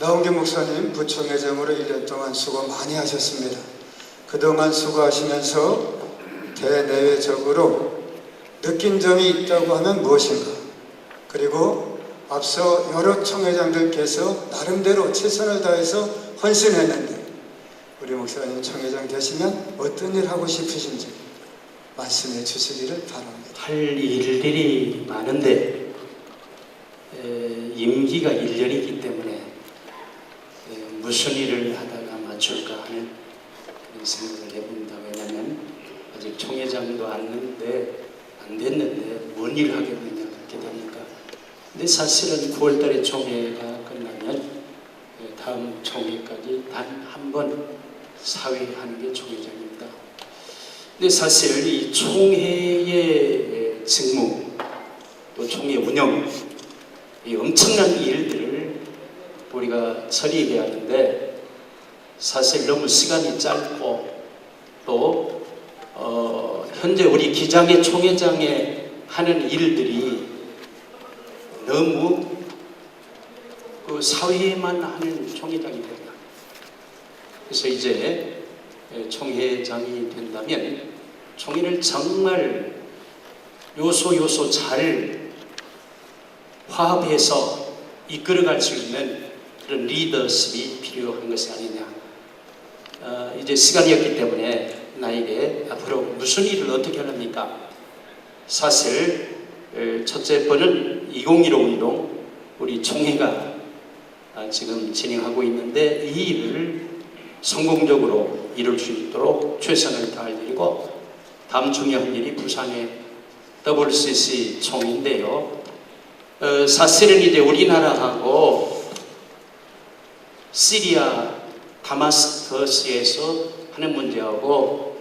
나홍기 목사님 부총회장으로 1년 동안 수고 많이 하셨습니다. 그동안 수고하시면서 대내외적으로 느낀 점이 있다고 하면 무엇인가? 그리고 앞서 여러 총회장들께서 나름대로 최선을 다해서 헌신했는데 우리 목사님 총회장 되시면 어떤 일 하고 싶으신지 말씀해 주시기를 바랍니다. 할 일들이 많은데 에, 임기가 1년이기 무슨 일을 하다가 맞출까 하는 그런 생각을 해봅니다. 왜냐하면 아직 총회장도 안는데 안 됐는데 뭔 일을 하겠느냐 그렇게 되니까 근데 사실은 9월달에 총회가 끝나면 에, 다음 총회까지 단 한 번 사회하는 게 총회장입니다. 근데 사실 이 총회의 직무 또 총회 운영 이 엄청난 일들을 우리가 처리해야 하는데 사실 너무 시간이 짧고 또 어, 현재 우리 기장의 총회장에 하는 일들이 너무 그 사회에만 하는 총회장이 된다. 그래서 이제 예, 총회장이 된다면 총회를 정말 요소 요소 잘 화합해서 이끌어갈 수 있는 그런 리더십이 필요한 것이 아니냐. 어, 이제 시간이었기 때문에 나에게 앞으로 무슨 일을 어떻게 하렵니까? 사실 에, 첫째 번은 2015 운동 우리 총회가 아, 지금 진행하고 있는데 이 일을 성공적으로 이룰 수 있도록 최선을 일이고 다음 중요한 일이 부산의 WCC 총인데요. 어, 사실은 이제 우리나라하고 시리아 다마스커스에서 하는 문제하고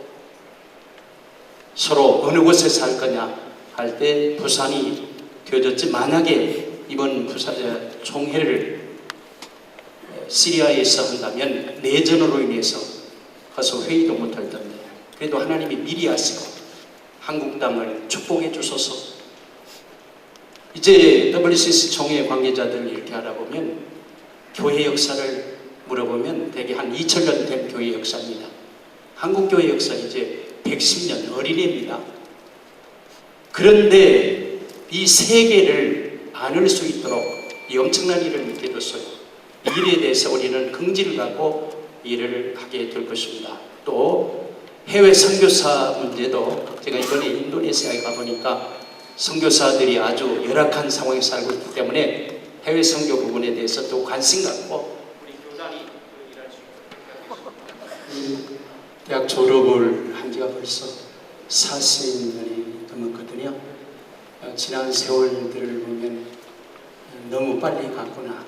서로 어느 곳에 살 거냐 할 때 부산이 되어졌지. 만약에 이번 부산 어, 총회를 시리아에서 한다면 내전으로 인해서 가서 회의도 못할 텐데 그래도 하나님이 미리 하시고 한국 땅을 축복해 주소서. 이제 WCC 총회 관계자들 이렇게 알아보면 교회 역사를 물어보면 대개 한 2000년 된 교회 역사입니다. 한국 교회 역사 이제 110년 어린애입니다. 그런데 이 세계를 안을 수 있도록 이 엄청난 일을 맡겨줬어요. 이 일에 대해서 우리는 긍지를 갖고 일을 하게 될 것입니다. 또 해외 선교사 문제도 제가 이번에 인도네시아에 가보니까 선교사들이 아주 열악한 상황에 살고 있기 때문에 해외 선교 부분에 대해서 또 관심 갖고 우리 교단이 일할 수 있도록 대학 졸업을 한 지가 벌써 40년이 넘었거든요. 어, 지난 세월들을 보면 너무 빨리 갔구나.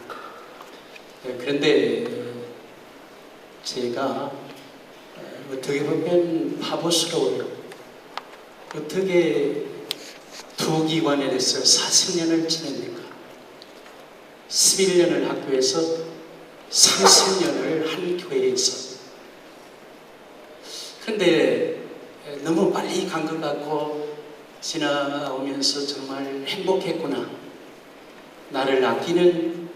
예, 그런데 제가 어떻게 보면 바보스러워요. 어떻게 두 기관에 대해서 40년을 지냅니까? 11년을 학교에서 30년을 한 교회에서 그런데 너무 빨리 간 것 같고 지나오면서 정말 행복했구나. 나를 아끼는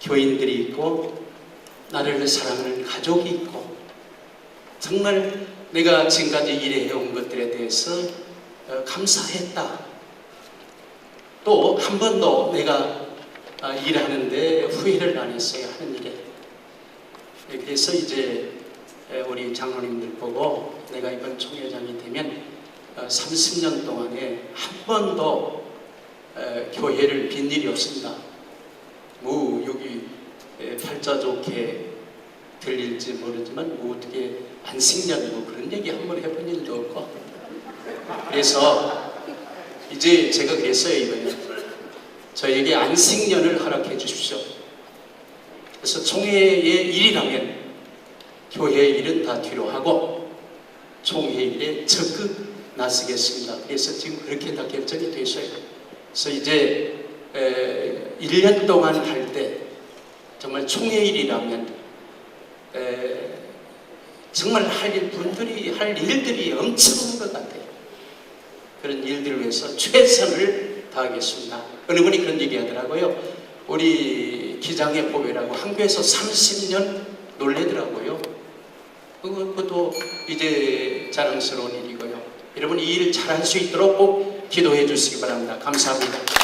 교인들이 있고 나를 사랑하는 가족이 있고 정말 내가 지금까지 일해온 것들에 대해서 어, 감사했다. 또 한 번도 내가 아, 일하는데 후회를 안 했어요 하는 일에. 네, 그래서 이제 우리 장로님들 보고 내가 이번 총회장이 되면 30년 동안에 한 번도 에, 교회를 빈 일이 없습니다. 뭐 여기 에, 팔자 좋게 들릴지 모르지만 뭐 어떻게 안식년 뭐 그런 얘기 한 번 해본 일도 없고 그래서 이제 제가 그랬어요 이번에 저에게 안식년을 허락해 주십시오. 그래서 총회의 일이라면 교회의 일은 다 뒤로 하고 총회 일에 적극 나서겠습니다. 그래서 지금 그렇게 다 결정이 됐어요. 그래서 이제 에, 1년 동안 할 때 정말 총회 일이라면 에, 정말 할 일, 분들이 할 일들이 엄청난 것 같아요. 그런 일들을 위해서 최선을 다하겠습니다. 어느 분이 그런 얘기 하더라고요. 우리 기장의 보배라고 한교에서 30년 놀래더라고요. 그것도 이제 자랑스러운 일이고요. 여러분 이 일 잘할 수 있도록 꼭 기도해 주시기 바랍니다. 감사합니다.